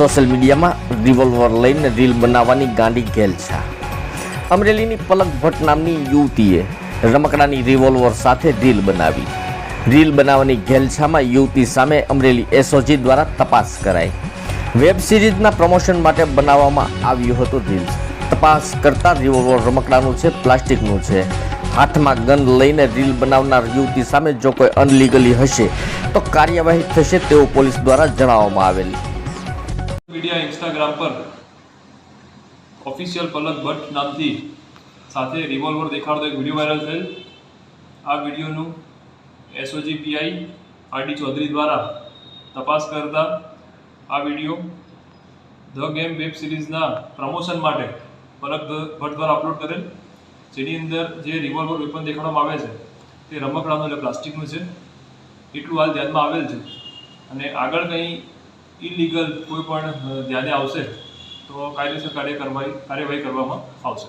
Social મીડિયામાં revolver લઈને reel બનાવવાની ગાંડી ઘેલછા અમરેલીની પલક ભટ્ટ નામની યુવતીએ રમકડાની રિવોલ્વર સાથે રીલ બનાવી. રીલ બનાવવાની ઘેલછામાં યુવતી સામે અમરેલી એસઓજી દ્વારા તપાસ કરાઈ. વેબ સિરીઝના પ્રમોશન માટે બનાવવામાં આવ્યું હતું રીલ્સ તપાસ કરતા રિવોલ્વર રમકડાનું છે, પ્લાસ્ટિકનું છે. હાથમાં ગન લઈને રીલ બનાવનાર યુવતી સામે જો કોઈ અનલીગલી હશે તો કાર્યવાહી થશે તેવું પોલીસ દ્વારા જણાવવામાં આવેલ. મીડિયા ઇન્સ્ટાગ્રામ પર ઓફિશિયલ પલક ભટ્ટ નામથી સાથે રિવોલ્વર દેખાડતો એક વીડિયો વાયરલ થયેલ. આ વિડીયોનું એસઓજી પીઆઈ આરડી ચૌધરી દ્વારા તપાસ કરતા આ વીડિયો ધ ગેમ વેબ સિરીઝના પ્રમોશન માટે પલક ભટ્ટ દ્વારા અપલોડ કરેલ. જેની અંદર જે રિવોલ્વર વેપન દેખાડવામાં આવે છે, તે રમકડાનું એટલે પ્લાસ્ટિકનું છે. એટલું હાલ ધ્યાનમાં આવેલ છે. અને આગળ કંઈ ઇલીગલ કોઈ પણ ધ્યાને આવશે તો કાયદેસર કાર્ય કરવાય કાર્યવાહી કરવામાં આવશે.